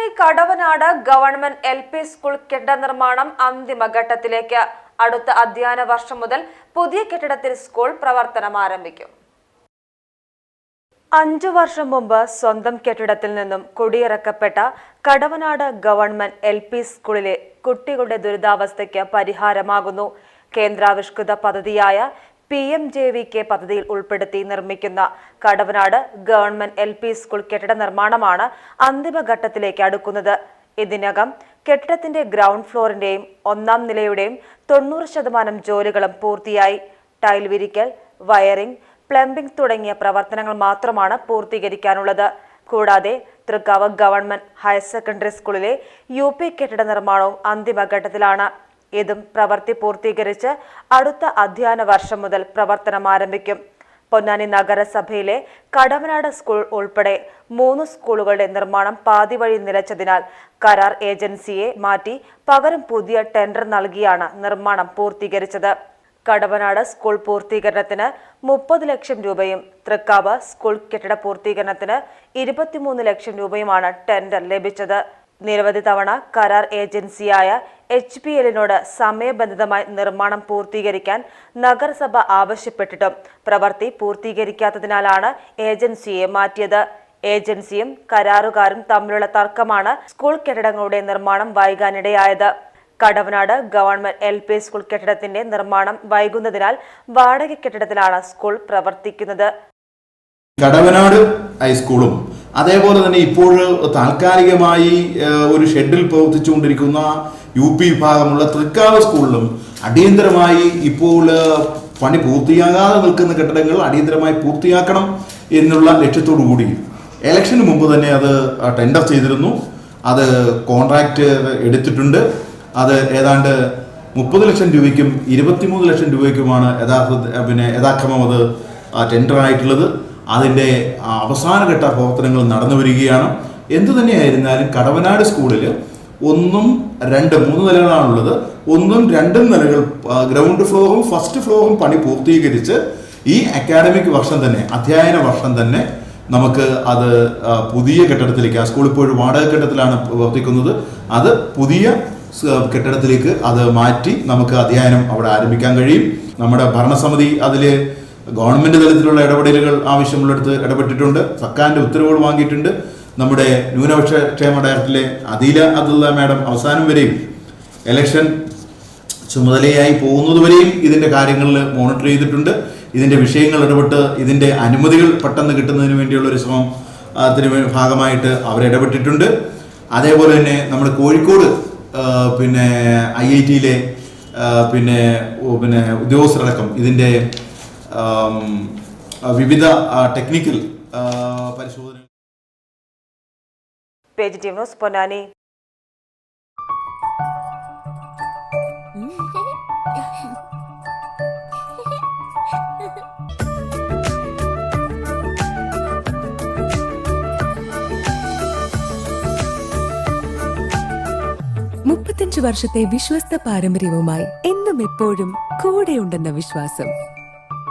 Ponnani Kadavanad government L P school കെട്ടിട നിർമ്മാണം അന്തിമഘട്ടത്തിലേക്ക് അടുത്ത അധ്യയന വർഷം മുതൽ പുതിയ കെട്ടിടത്തിൽ സ്കൂൾ പ്രവർത്തനം ആരംഭിക്കും. അഞ്ചു വർഷം മുമ്പ് സ്വന്തം കെട്ടിടത്തിൽ നിന്നും കുടിയിറക്കപ്പെട്ട കടവനാട് ഗവൺമെന്റ് എൽ പി സ്കൂളിലെ കുട്ടികളുടെ ദുരിതാവസ്ഥയ്ക്ക് പരിഹാരമാകുന്നു. കേന്ദ്രാവിഷ്കൃത പദ്ധതിയായ P M J V K പദ്ധതിയിൽ ഉൾപ്പെടുത്തി നിർമ്മിക്കുന്ന Kadavanad government L P school കെട്ടിട നിർമ്മാണമാണ് അന്തിമഘട്ടത്തിലേക്ക് അടുക്കുന്നത്. ഇതിനകം കെട്ടിടത്തിന്റെ ഗ്രൗണ്ട് ഫ്ലോറിന്റെയും ഒന്നാം നിലയുടെയും തൊണ്ണൂറ് ശതമാനം ജോലികളും പൂർത്തിയായി. ടൈൽ വിരിക്കൽ വയറിംഗ് പ്ലംബിംഗ് തുടങ്ങിയ പ്രവർത്തനങ്ങൾ മാത്രമാണ് പൂർത്തീകരിക്കാനുള്ളത്. കൂടാതെ തൃക്കാവ് ഗവൺമെന്റ് ഹയർ സെക്കൻഡറി സ്കൂളിലെ യു പി കെട്ടിട നിർമ്മാണവും അന്തിമഘട്ടത്തിലാണ്. ഇതും പ്രവൃത്തി പൂർത്തീകരിച്ച് അടുത്ത അധ്യയന വർഷം മുതൽ പ്രവർത്തനം ആരംഭിക്കും. പൊന്നാനി നഗരസഭയിലെ കടമനാട് സ്കൂൾ ഉൾപ്പെടെ മൂന്ന് സ്കൂളുകളുടെ നിർമ്മാണം പാതി വഴി നിലച്ചതിനാൽ കരാർ ഏജൻസിയെ മാറ്റി പകരം പുതിയ ടെൻഡർ നൽകിയാണ് നിർമ്മാണം പൂർത്തീകരിച്ചത്. കടവനാട് സ്കൂൾ പൂർത്തീകരണത്തിന് മുപ്പത് ലക്ഷം രൂപയും തൃക്കാവ് സ്കൂൾ കെട്ടിട പൂർത്തീകരണത്തിന് ഇരുപത്തിമൂന്ന് ലക്ഷം രൂപയുമാണ് ടെൻഡർ ലഭിച്ചത്. നിരവധി തവണ കരാർ ഏജൻസിയായ എച്ച് പി എല്ലിനോട് സമയബന്ധിതമായി നിർമ്മാണം പൂർത്തീകരിക്കാൻ നഗരസഭ ആവശ്യപ്പെട്ടിട്ടും പ്രവൃത്തി പൂർത്തീകരിക്കാത്തതിനാലാണ് ഏജൻസിയെ മാറ്റിയത്. ഏജൻസിയും കരാറുകാരും തമ്മിലുള്ള തർക്കമാണ് സ്കൂൾ കെട്ടിടങ്ങളുടെ നിർമ്മാണം വൈകാനിടയായത്. Kadavanad government L P school കെട്ടിടത്തിന്റെ നിർമ്മാണം വൈകുന്നതിനാൽ വാടക കെട്ടിടത്തിലാണ് സ്കൂൾ പ്രവർത്തിക്കുന്നത്. കടവനാട് ഹൈസ്കൂളും അതേപോലെ തന്നെ ഇപ്പോൾ താൽക്കാലികമായി ഒരു ഷെഡിൽ പ്രവർത്തിച്ചുകൊണ്ടിരിക്കുന്ന യു പി വിഭാഗമുള്ള തൃക്കാവ് സ്കൂളിലും അടിയന്തരമായി ഇപ്പോൾ പണി പൂർത്തിയാകാതെ നിൽക്കുന്ന കെട്ടിടങ്ങൾ അടിയന്തരമായി പൂർത്തിയാക്കണം എന്നുള്ള ലക്ഷ്യത്തോടു കൂടി ഇലക്ഷന് മുമ്പ് തന്നെ അത് ടെൻഡർ ചെയ്തിരുന്നു. അത് കോൺട്രാക്റ്റ് എടുത്തിട്ടുണ്ട്. അത് ഏതാണ്ട് മുപ്പത് ലക്ഷം രൂപയ്ക്കും ഇരുപത്തിമൂന്ന് ലക്ഷം രൂപയ്ക്കുമാണ് യഥാർത്ഥ പിന്നെ യഥാക്രമം അത് ടെൻഡർ ആയിട്ടുള്ളത് അതിന്റെ അവസാനഘട്ട പ്രവർത്തനങ്ങൾ നടന്നു വരികയാണ്. എന്തു തന്നെയായിരുന്നാലും കടവനാട് സ്കൂളിൽ ഒന്നും രണ്ട് മൂന്ന് നിലകളാണുള്ളത്. ഒന്നും രണ്ടും നിലകൾ ഗ്രൗണ്ട് ഫ്ലോറും ഫസ്റ്റ് ഫ്ലോറും പണി പൂർത്തീകരിച്ച് ഈ അക്കാഡമിക് വർഷം തന്നെ അധ്യയന വർഷം തന്നെ നമുക്ക് അത് പുതിയ കെട്ടിടത്തിലേക്ക് ആ സ്കൂൾ ഇപ്പോഴും വാടക കെട്ടിടത്തിലാണ് പ്രവർത്തിക്കുന്നത്. അത് പുതിയ കെട്ടിടത്തിലേക്ക് അത് മാറ്റി നമുക്ക് അധ്യയനം അവിടെ ആരംഭിക്കാൻ കഴിയും. നമ്മുടെ ഭരണസമിതി അതിൽ ഗവൺമെന്റ് തലത്തിലുള്ള ഇടപെടലുകൾ ആവശ്യമുള്ളിടത്ത് ഇടപെട്ടിട്ടുണ്ട്. സർക്കാരിന്റെ ഉത്തരവുകൾ വാങ്ങിയിട്ടുണ്ട്. നമ്മുടെ ന്യൂനപക്ഷ ക്ഷേമ ഡയറക്ടറിലെ അദീല അബ്ദുള്ള മാഡം അവസാനം വരെയും എലക്ഷൻ ചുമതലയായി പോകുന്നതുവരെയും ഇതിന്റെ കാര്യങ്ങളിൽ മോണിറ്റർ ചെയ്തിട്ടുണ്ട്. ഇതിന്റെ വിഷയങ്ങൾ ഇടപെട്ട് ഇതിന്റെ അനുമതികൾ പെട്ടെന്ന് കിട്ടുന്നതിന് വേണ്ടിയുള്ള ഒരു ശ്രമം അതിന് ഭാഗമായിട്ട് അവർ ഇടപെട്ടിട്ടുണ്ട്. അതേപോലെ തന്നെ നമ്മുടെ കോഴിക്കോട് പിന്നെ ഐ ഐ ടിയിലെ പിന്നെ പിന്നെ ഉദ്യോഗസ്ഥരടക്കം ആ, വിവിധ ടെക്നിക്കൽ പരിശോധന ന്യൂസ് പൊന്നാനി. മുപ്പത്തഞ്ച് വർഷത്തെ വിശ്വസ്ത പാരമ്പര്യവുമായി എന്നും എപ്പോഴും കൂടെയുണ്ടെന്ന വിശ്വാസം.